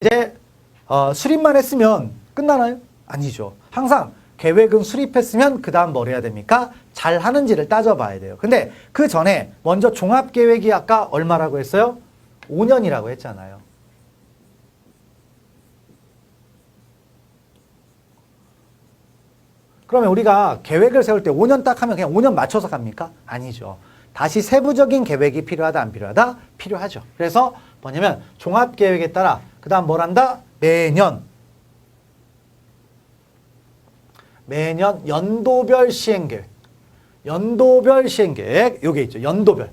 이제 어, 수립만 했으면 끝나나요? 아니죠. 항상 계획은 수립했으면 그 다음 뭘 해야 됩니까? 잘 하는지를 따져봐야 돼요. 근데 그 전에 먼저 종합계획이 아까 얼마라고 했어요? 5년이라고 했잖아요. 그러면 우리가 계획을 세울 때 5년 딱 하면 그냥 5년 맞춰서 갑니까? 아니죠. 다시 세부적인 계획이 필요하다, 안 필요하다? 필요하죠. 그래서 뭐냐면 종합계획에 따라 그 다음 뭘 한다? 매년 매년 연도별 시행계획 연도별 시행계획 요게 있죠. 연도별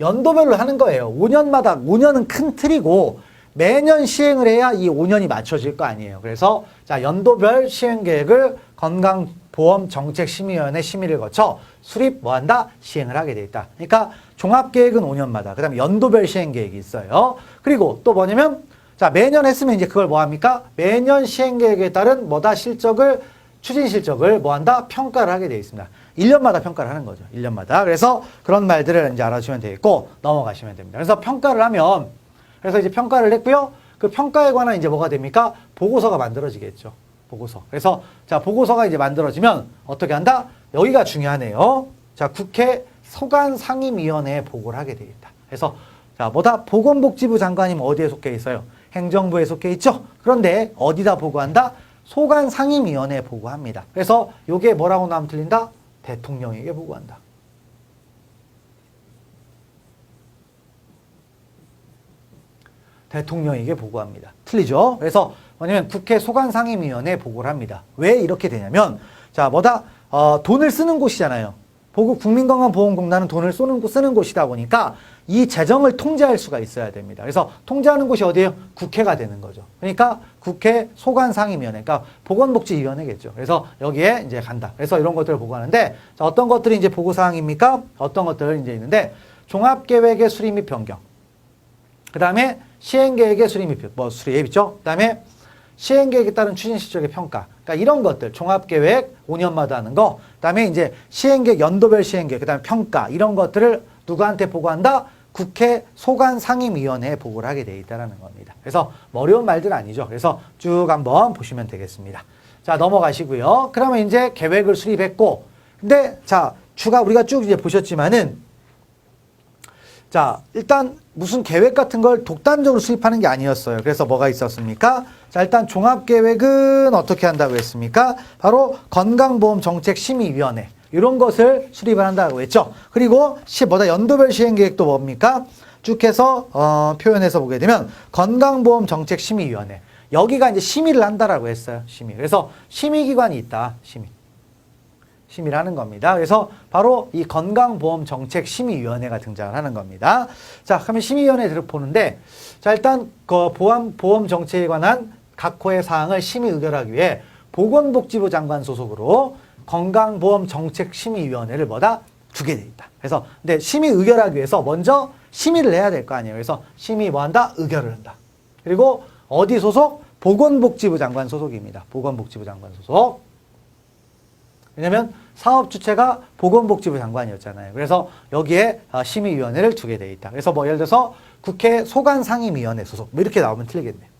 연도별로 하는 거예요. 5년마다 5년은 큰 틀이고 매년 시행을 해야 이 5년이 맞춰질 거 아니에요. 그래서 자 연도별 시행계획을 건강 보험정책심의위원회 심의를 거쳐 수립 뭐한다 시행을 하게 돼 있다. 그러니까 종합계획은 5년마다 그 다음에 연도별 시행계획이 있어요. 그리고 또 뭐냐면 자 매년 했으면 이제 그걸 뭐합니까? 매년 시행계획에 따른 뭐다 실적을 추진 실적을 뭐한다 평가를 하게 되어 있습니다. 1년마다 평가를 하는 거죠. 1년마다. 그래서 그런 말들을 이제 알아주시면 되겠고 넘어가시면 됩니다. 그래서 평가를 하면 그래서 이제 평가를 했고요. 그 평가에 관한 이제 뭐가 됩니까? 보고서가 만들어지겠죠. 보고서. 그래서 자 보고서가 이제 만들어지면 어떻게 한다? 여기가 중요하네요. 자 국회 소관 상임위원회에 보고를 하게 되겠다. 그래서 자 뭐다 보건복지부 장관이면 어디에 속해 있어요? 행정부에 속해 있죠. 그런데 어디다 보고한다? 소관 상임위원회에 보고합니다. 그래서 요게 뭐라고 나면 틀린다? 대통령에게 보고한다. 대통령에게 보고합니다. 틀리죠? 그래서 뭐냐면 국회 소관상임위원회에 보고를 합니다. 왜 이렇게 되냐면 자 뭐다 어, 돈을 쓰는 곳이잖아요. 보고 국민건강보험공단은 돈을 쏘는 곳 쓰는 곳이다 보니까 이 재정을 통제할 수가 있어야 됩니다. 그래서 통제하는 곳이 어디예요? 국회가 되는 거죠. 그러니까 국회 소관상임위원회, 그러니까 보건복지위원회겠죠. 그래서 여기에 이제 간다. 그래서 이런 것들을 보고하는데 자, 어떤 것들이 이제 보고사항입니까? 어떤 것들 이제 있는데 종합계획의 수립 및 변경. 그 다음에 시행계획의 수립 및, 뭐, 수립 있죠? 그 다음에 시행계획에 따른 추진 실적의 평가. 그러니까 이런 것들, 종합계획 5년마다 하는 거. 그 다음에 이제 시행계획, 연도별 시행계획, 그 다음에 평가. 이런 것들을 누구한테 보고한다? 국회 소관 상임위원회에 보고를 하게 돼 있다는 겁니다. 그래서 뭐 어려운 말들 아니죠. 그래서 쭉 한번 보시면 되겠습니다. 자, 넘어가시고요. 그러면 이제 계획을 수립했고, 근데 자, 주가 우리가 쭉 이제 보셨지만은 자, 일단 무슨 계획 같은 걸 독단적으로 수립하는 게 아니었어요. 그래서 뭐가 있었습니까? 자, 일단 종합 계획은 어떻게 한다고 했습니까? 바로 건강보험 정책 심의위원회. 이런 것을 수립을 한다고 했죠. 그리고 시, 뭐다, 연도별 시행 계획도 뭡니까? 쭉 해서, 어, 표현해서 보게 되면 건강보험 정책 심의위원회. 여기가 이제 심의를 한다라고 했어요. 심의. 그래서 심의기관이 있다. 심의. 심의를 하는 겁니다. 그래서 바로 이 건강보험정책심의위원회가 등장을 하는 겁니다. 자, 그러면 심의위원회 들어보는데, 자, 일단 그 보험, 보험 정책에 관한 각 호의 사항을 심의 의결하기 위해 보건복지부 장관 소속으로 건강보험정책심의위원회를 뭐다? 두게 돼 있다. 그래서, 근데 심의 의결하기 위해서 먼저 심의를 해야 될 거 아니에요. 그래서 심의 뭐 한다? 의결을 한다. 그리고 어디 소속? 보건복지부 장관 소속입니다. 보건복지부 장관 소속. 왜냐면 사업 주체가 보건복지부 장관이었잖아요. 그래서 여기에 어, 심의위원회를 두게 돼 있다. 그래서 뭐 예를 들어서 국회 소관상임위원회 소속 뭐 이렇게 나오면 틀리겠네요.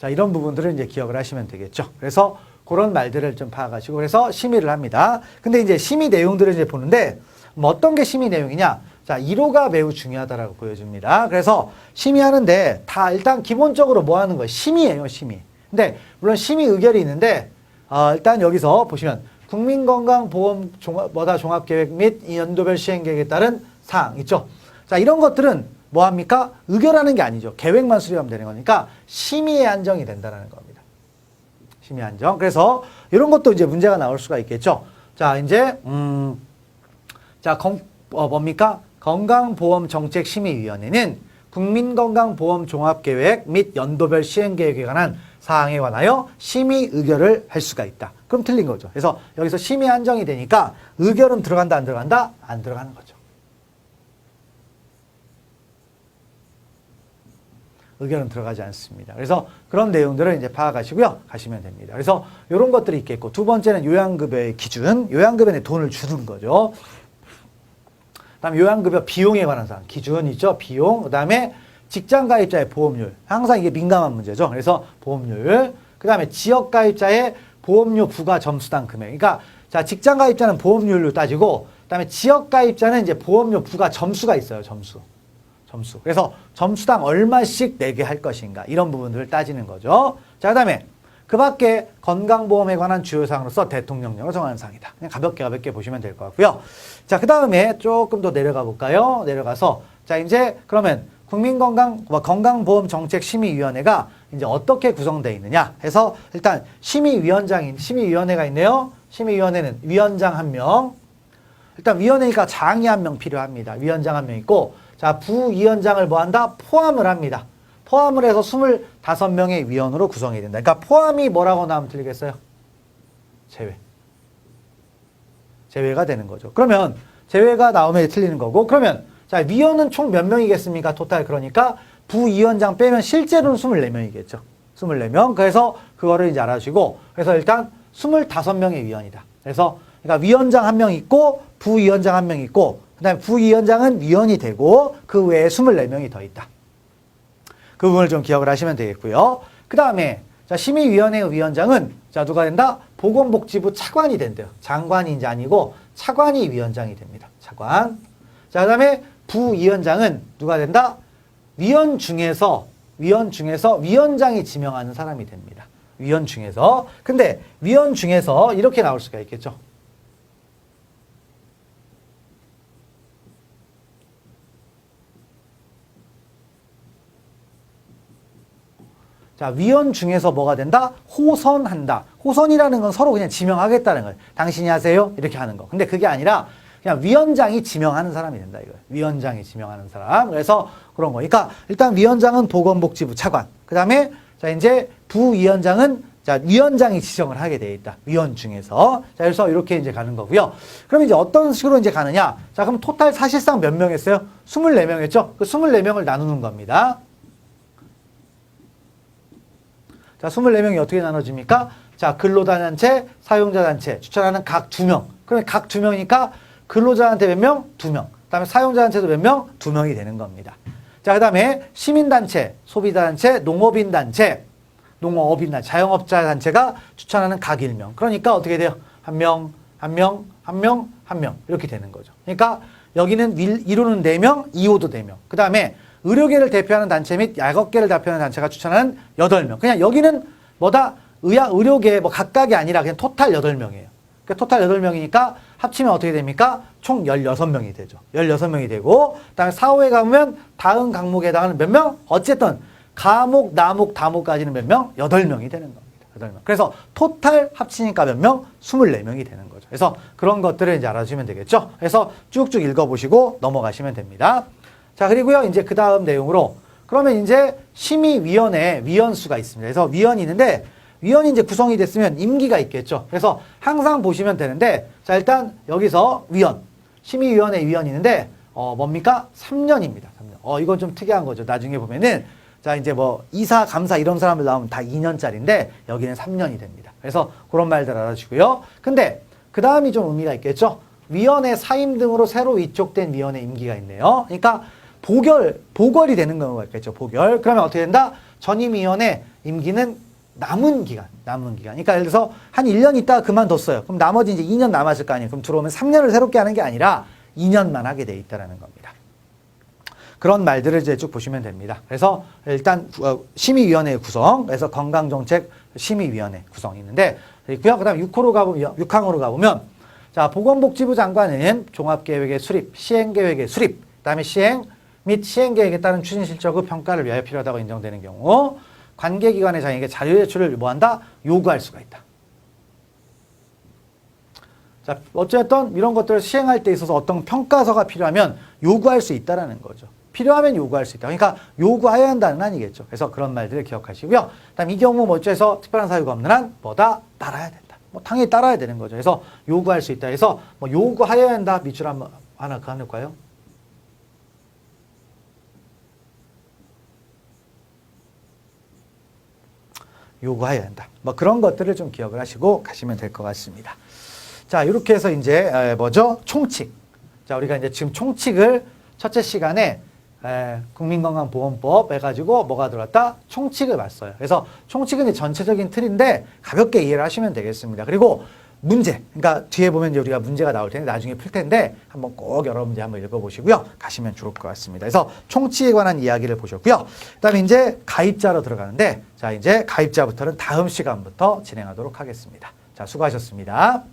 자, 이런 부분들을 이제 기억을 하시면 되겠죠. 그래서 그런 말들을 좀 파악하시고 그래서 심의를 합니다. 근데 이제 심의 내용들을 이제 보는데 뭐 어떤 게 심의 내용이냐? 자, 1호가 매우 중요하다라고 보여줍니다. 그래서 심의하는데 다 일단 기본적으로 뭐 하는 거예요? 심의예요, 심의. 근데 물론 심의 의결이 있는데 어, 일단 여기서 보시면 국민건강보험 종합, 뭐다 종합계획 및이 연도별 시행계획에 따른 사항 있죠. 자, 이런 것들은 뭐 합니까? 의결하는 게 아니죠. 계획만 수립하면 되는 거니까 심의에 한정이 된다는 겁니다. 심의 한정. 그래서 이런 것도 이제 문제가 나올 수가 있겠죠. 자, 이제 음, 자, 건, 어, 뭡니까? 건강보험정책심의위원회는 국민건강보험 종합계획 및 연도별 시행계획에 관한 사항에 관하여 심의 의결을 할 수가 있다. 그럼 틀린 거죠. 그래서 여기서 심의 한정이 되니까 의결은 들어간다, 안 들어간다? 안 들어가는 거죠. 의견은 들어가지 않습니다. 그래서 그런 내용들을 이제 파악하시고요. 가시면 됩니다. 그래서 이런 것들이 있겠고 두 번째는 요양급여의 기준, 요양급여에 돈을 주는 거죠. 그다음 요양급여 비용에 관한 사항. 기준 있죠. 비용. 그다음에 직장 가입자의 보험료율. 항상 이게 민감한 문제죠. 그래서 보험료율. 그다음에 지역 가입자의 보험료 부과 점수당 금액. 그러니까 자 직장 가입자는 보험료율로 따지고 그다음에 지역 가입자는 이제 보험료 부과 점수가 있어요 점수 점수 그래서 점수당 얼마씩 내게 할 것인가 이런 부분들을 따지는 거죠 자 그다음에 그 밖에 건강보험에 관한 주요 사항으로서 대통령령을 정하는 사항이다. 그냥 가볍게 가볍게 보시면 될 것 같고요. 자, 그 다음에 조금 더 내려가 볼까요? 내려가서 자, 이제 그러면 국민건강 뭐 건강보험 정책 심의위원회가 이제 어떻게 구성되어 있느냐 해서 일단 심의위원장인 심의위원회가 있네요. 심의위원회는 위원장 한 명. 일단 위원회니까 장이 한 명 필요합니다. 위원장 한 명 있고 자, 부위원장을 뭐 한다? 포함을 합니다. 포함을 해서 25명의 위원으로 구성이 된다. 그러니까 포함이 뭐라고 나오면 틀리겠어요? 제외. 제외가 되는 거죠. 그러면 제외가 나오면 틀리는 거고 그러면 자 위원은 총 몇 명이겠습니까? 토탈 그러니까 부위원장 빼면 실제로는 24명이겠죠. 24명. 그래서 그거를 이제 알아주시고 그래서 일단 25명의 위원이다. 그래서 그러니까 위원장 한 명 있고 부위원장 한 명 있고 그 다음에 부위원장은 위원이 되고 그 외에 24명이 더 있다. 그 부분을 좀 기억을 하시면 되겠고요. 그 다음에 자 심의위원회 위원장은 자 누가 된다? 보건복지부 차관이 된대요. 장관이 이제 아니고 차관이 위원장이 됩니다. 차관. 자 그 다음에 부위원장은 누가 된다? 위원 중에서 위원 중에서 위원장이 지명하는 사람이 됩니다. 위원 중에서 근데 위원 중에서 이렇게 나올 수가 있겠죠. 자, 위원 중에서 뭐가 된다? 호선한다. 호선이라는 건 서로 그냥 지명하겠다는 거예요. 당신이 하세요? 이렇게 하는 거. 근데 그게 아니라 그냥 위원장이 지명하는 사람이 된다 이거예요. 위원장이 지명하는 사람. 그래서 그런 거니까 일단 위원장은 보건복지부 차관. 그다음에 자 이제 부위원장은 자 위원장이 지정을 하게 돼 있다. 위원 중에서. 자 그래서 이렇게 이제 가는 거고요. 그럼 이제 어떤 식으로 이제 가느냐? 자 그럼 토탈 사실상 몇 명 했어요? 24명 했죠? 그 24명을 나누는 겁니다. 자, 24명이 어떻게 나눠집니까? 자, 근로자단체, 사용자단체, 추천하는 각 두 명. 그러면 각 두 명이니까 근로자한테 몇 명? 두 명. 그 다음에 사용자한테도 몇 명? 두 명이 되는 겁니다. 자, 그 다음에 시민단체, 소비자단체, 농업인단체, 농업인단, 자영업자단체가 추천하는 각 1명. 그러니까 어떻게 돼요? 한 명, 한 명, 한 명, 한 명. 이렇게 되는 거죠. 그러니까 여기는 이루는 4명, 2호도 4명. 그 다음에 의료계를 대표하는 단체 및 약업계를 대표하는 단체가 추천하는 8명. 그냥 여기는 뭐다? 의학, 의료계 뭐 각각이 아니라 그냥 토탈 8명이에요. 그러니까 토탈 8명이니까 합치면 어떻게 됩니까? 총 16명이 되죠. 16명이 되고, 그 다음에 사후에 가면 다음 과목에 해당하는 몇 명? 어쨌든 과목, 나목, 다목까지는 몇 명? 8명이 되는 겁니다. 8명. 그래서 토탈 합치니까 몇 명? 24명이 되는 거죠. 그래서 그런 것들을 이제 알아주시면 되겠죠. 그래서 쭉쭉 읽어보시고 넘어가시면 됩니다. 자, 그리고요, 이제 그 다음 내용으로, 그러면 이제 심의위원회 위원수가 있습니다. 그래서 위원이 있는데, 위원이 이제 구성이 됐으면 임기가 있겠죠. 그래서 항상 보시면 되는데, 자, 일단 여기서 위원, 심의위원회 위원이 있는데, 어, 뭡니까? 3년입니다. 3년. 어, 이건 좀 특이한 거죠. 나중에 보면은, 자, 이제 뭐, 이사, 감사 이런 사람들 나오면 다 2년짜리인데, 여기는 3년이 됩니다. 그래서 그런 말들 알아주시고요. 근데, 그 다음이 좀 의미가 있겠죠? 위원회 사임 등으로 새로 위촉된 위원회 임기가 있네요. 그러니까, 보결, 보궐이 되는 있겠죠. 보결. 그러면 어떻게 된다? 전임위원회 임기는 남은 기간, 남은 기간. 그러니까 예를 들어서 한 1년 있다가 그만뒀어요. 그럼 나머지 이제 2년 남았을 거 아니에요. 그럼 들어오면 3년을 새롭게 하는 게 아니라 2년만 하게 돼 있다라는 겁니다. 그런 말들을 이제 쭉 보시면 됩니다. 그래서 일단 어, 심의위원회 구성, 그래서 건강정책 심의위원회 구성이 있는데 있고요. 그 다음 6호로 가보면 6항으로 가보면 자 보건복지부 장관은 종합계획의 수립, 시행계획의 수립, 그 다음에 시행 및 시행 계획에 따른 추진 실적의 평가를 위하여 필요하다고 인정되는 경우 관계기관의 장에게 자료 제출을 뭐한다? 요구할 수가 있다. 자, 어쨌든 이런 것들을 시행할 때 있어서 어떤 평가서가 필요하면 요구할 수 있다라는 거죠. 필요하면 요구할 수 있다. 그러니까 요구해야 한다는 아니겠죠. 그래서 그런 말들을 기억하시고요. 그다음 이 경우 뭐 어째서 특별한 사유가 없는 한 뭐다 따라야 된다. 뭐 당연히 따라야 되는 거죠. 그래서 요구할 수 있다. 해서 뭐 요구하여야 한다. 밑줄 한번 하나 그어놓을까요? 요구하여야 한다. 뭐 그런 것들을 좀 기억을 하시고 가시면 될 것 같습니다. 자, 이렇게 해서 이제 에, 뭐죠? 총칙. 자, 우리가 이제 지금 총칙을 첫째 시간에 에, 국민건강보험법 해가지고 뭐가 들어왔다? 총칙을 봤어요. 그래서 총칙은 이제 전체적인 틀인데 가볍게 이해를 하시면 되겠습니다. 그리고 문제, 그러니까 뒤에 보면 우리가 문제가 나올 텐데 나중에 풀 텐데 한번 꼭 여러 문제 한번 읽어보시고요. 가시면 좋을 것 같습니다. 그래서 총칙에 관한 이야기를 보셨고요. 그다음에 이제 가입자로 들어가는데 자 이제 가입자부터는 다음 시간부터 진행하도록 하겠습니다. 자 수고하셨습니다.